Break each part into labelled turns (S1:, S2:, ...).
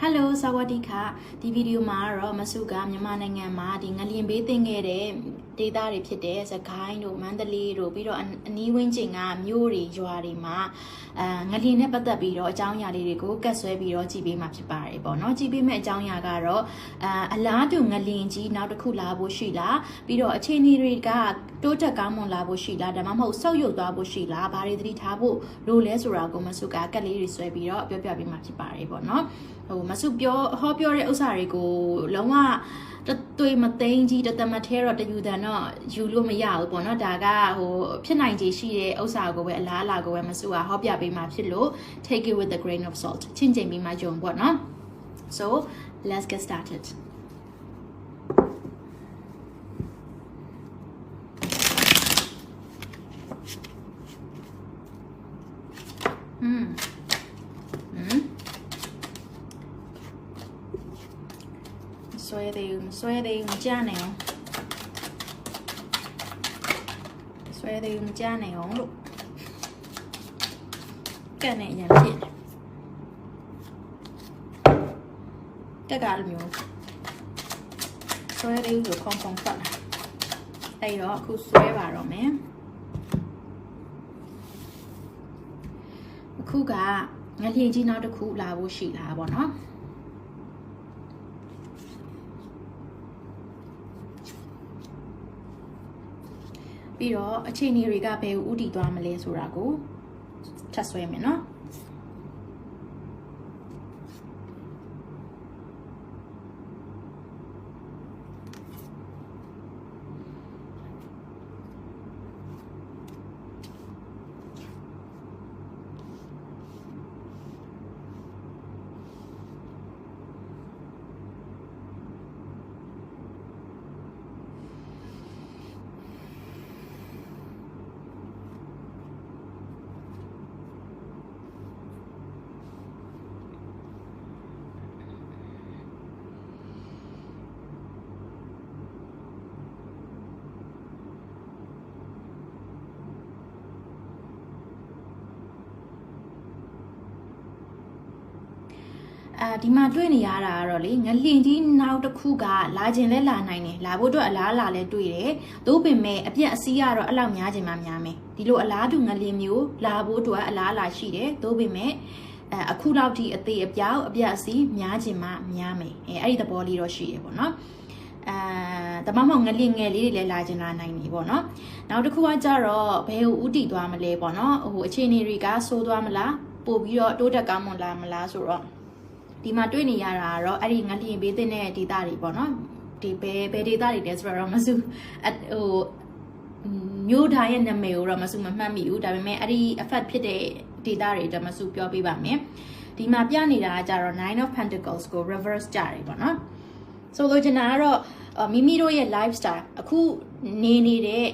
S1: ဟယ်လိုစဝတီခါဒီဗီဒီယိုမှာတော့မဆုကမြန်မာနိုင်ငံမှာဒီငလျင်ပေးတင်ခဲ့တဲ့ ဒေသတွေဖြစ်တဲ့စကိုင်းတို့မန္တလေးတို့ပြီးတော့အအနီးဝန်းကျင်ကမြို့တွေရွာတွေမှာအာငလျင်နဲ့ပတ်သက်ပြီးတော့အကြောင်းအရာလေးတွေကိုကတ်ဆွဲပြီးတော့ကြည့်ပေးမှာဖြစ်ပါတယ်ပေါ့နော်ကြည့်ပေးမယ့်အကြောင်းအရာကတော့အာအလားတူငလျင်ကြီးနောက်တစ်ခုလာဖို့ရှိလားပြီးတော့အခြေအနေတွေကတိုးတက်ကောင်းမွန်လာဖို့ရှိလားဒါမှမဟုတ်ဆုတ်ယုတ်သွားဖို့ရှိလားဘာတွေသတိထားဖို့လိုလဲဆိုတာကိုမဆုကကတ်လေးတွေဆွဲပြီးတော့ပြောပြပေးမှာဖြစ်ပါတယ်ပေါ့နော်ဟိုမဆုပြောဟောပြောတဲ့ဥစ္စာတွေကိုလုံးဝတသွေးမသိန်းကြီးတသမတ်သေးတော့တယူတန်တယူလို့မရဘူးပေါ့နော်ဒါကဟိုဖြစ်နိုင်ခြေရှိတဲ့ဥစ္စာကိုပဲအလားအလာကိုပဲမဆုကဟောပြပေးမှာဖြစ်လို့ take it with a grain of salt ချင်းချင်းပြီးမှကြုံပေါ့နော် so let's get started อืมอืม ဆွဲသေးဘူးမဆွဲသေးဘူးမကြနိုင်အောင် ဆွဲသေးဘူးမကြနိုင်အောင်လို့ကတ်နေရံဖြစ်တယ်တက်ကလိုမျိုးဆွဲသေးဘူးဆိုခုံခုံဖတ်လာအဲ့တော့အခုဆွဲပါတော့မယ်အခုကငလျင်ကြီးနောက်တစ်ခုလာဖို့ရှိလားပေါ့နော် ပြီးတော့အခြေအနေတွေကဘယ်ကိုဥတည်သွားမလဲဆိုတာကိုထပ်ဆွဲမယ်နော် အာဒီမှာတွေ့နေရတာကတော့လေငလင်ကြီးနောက်တစ်ခုကလာခြင်းလဲလာနိုင်တယ်လာဖို့အတွက်အလားအလာလဲတွေ့တယ်သို့ပင်မဲ့အပြက်အစည်းကတော့အဲ့လောက်များခြင်းမှများမယ်ဒီလိုအလားတူငလင်မျိုးလာဖို့အတွက်အလားအလာရှိတယ်သို့ပင်မဲ့အဲအခုလောက်ထိအသေးအပြောက်အပြက်အစည်းများခြင်းမှများမယ်အဲအဲ့ဒီသဘောလေးတော့ရှိတယ်ပေါ့နော်အဲတမမောင်ငလင်ငယ်လေးတွေလည်းလာခြင်းလာနိုင်နေပေါ့နော်နောက်တစ်ခုကကြတော့ဘယ်ကိုဥတီသွားမလဲပေါ့နော်ဟိုအခြေအနေတွေကဆိုးသွားမလားပို့ပြီးတော့တိုးတက်ကောင်းမွန်လာမလားဆိုတော့ ဒီမှာတွေ့နေရတာကတော့အဲ့ဒီငလျင်ဘေးတဲ့ဒေတာတွေပေါ့နော်ဒီဘယ်ဘယ်ဒေတာတွေလဲဆိုတော့မစုအဟိုမျိုးသားရဲ့နာမည်ကိုတော့မစုမမှတ်မိဘူးဒါပေမဲ့အဲ့ဒီ effect ဖြစ်တဲ့ဒေတာတွေတော့မစုပြောပြပါမယ်ဒီမှာပြနေတာကကြတော့9 of pentacles ကို reverse ကြတယ်ပေါ့နော်ဆိုလိုချင်တာကတော့မိမိတို့ရဲ့ lifestyle အခုနေနေတဲ့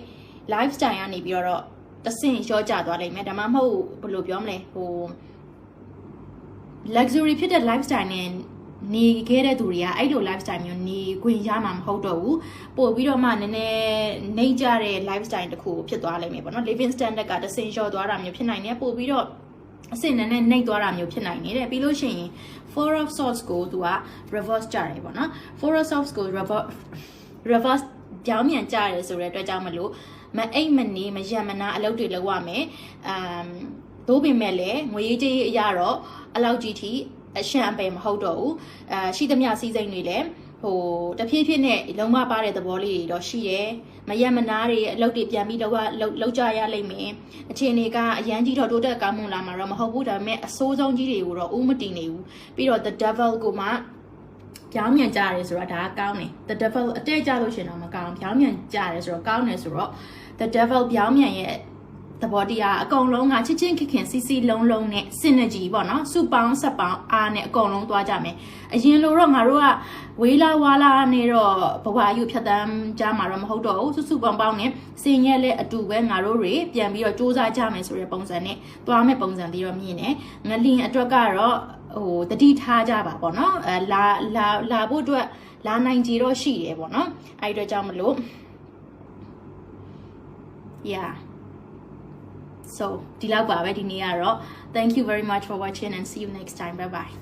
S1: lifestyle ကနေပြီးတော့တဆင့်ရောကြသွားလိမ့်မယ်ဒါမှမဟုတ်ဘယ်လိုပြောမလဲဟို luxury ဖြစ်တဲ့ lifestyle နဲ့နေခဲ့တဲ့သူတွေကအဲ့လို lifestyle မျိုးနေခွင့်ရမှာမဟုတ်တော့ဘူးပို့ပြီးတော့မှနည်းနည်းနှိမ့်ကြတဲ့ lifestyle တစ်ခုဖြစ်သွားလိမ့်မယ်ပေါ့နော် living standard ကတဆင်လျှော့သွားတာမျိုးဖြစ်နိုင်တယ်ပို့ပြီးတော့အစင်နဲ့နှိမ့်သွားတာမျိုးဖြစ်နိုင်နေတယ်ပြီးလို့ရှိရင် four of swords ကိုသူက reverse ကြတယ်ပေါ့နော် four of swords ကို reverse reverse ကြောင်းမြန်ကြတယ်ဆိုတဲ့အတွက်ကြောင့်မလို့မအိတ်မနေမယံမနာအလုပ်တွေလုပ်ရမယ်အမ် သို့ပင်မဲ့လည်းငွေရေးကြေးရေးအရာတော့အလောက်ကြီးထိအရှံအပယ်မဟုတ်တော့ဘူးအာရှိသမျှစီးစိမ်တွေလည်းဟိုတဖြည်းဖြည်းနဲ့လုံးမပါတဲ့သဘောလေးတွေတော့ရှိတယ်မယံမနာတွေအလုပ်တွေပြန်ပြီးတော့လောက်ကြရလိမ့်မယ်အခြေအနေကအရန်ကြီးတော့တိုးတက်ကောင်းမွန်လာမှာတော့မဟုတ်ဘူးဒါပေမဲ့အဆိုးဆုံးကြီးတွေကိုတော့ဥမတည်နေဘူးပြီးတော့ the devil ကိုမှပြောင်းမြန်ကြရတယ်ဆိုတော့ဒါကကောင်းတယ် the devil အတဲ့ကြလို့ရှင်တော့မကောင်းပြောင်းမြန်ကြရတယ်ဆိုတော့ကောင်းတယ်ဆိုတော့ the devil ပြောင်းမြန်ရဲ့ သဘောတရားအကုန်လုံးကချစ်ချင်းခင်ခင်စီစီလုံးလုံးနဲ့ synergy ပေါ့နော်စုပေါင်းဆက်ပေါင်းအားနဲ့အကုန်လုံးသွားကြမယ်အရင်လိုတော့ငါတို့ကဝေးလာဝါလာနဲ့တော့ဘဝယူဖြတ်တန်းကြမှာတော့မဟုတ်တော့ဘူးစုစုပေါင်းပေါင်းနဲ့စင်ရက်လက်အတူပဲငါတို့တွေပြန်ပြီးတော့စူးစမ်းကြမယ်ဆိုတဲ့ပုံစံနဲ့သွားမယ်ပုံစံပြီးတော့မြင်တယ်ငလင်အတွက်ကတော့ဟိုတတိထားကြပါပေါ့နော်အဲလာလာလာဖို့အတွက်လာနိုင်ကြတော့ရှိတယ်ပေါ့နော်အဲ့ဒီအတွက်ကြောင့်မလို့ yeah so ဒီလောက်ပါပဲဒီနေ့ကတော့ thank you very much for watching and see you next time bye bye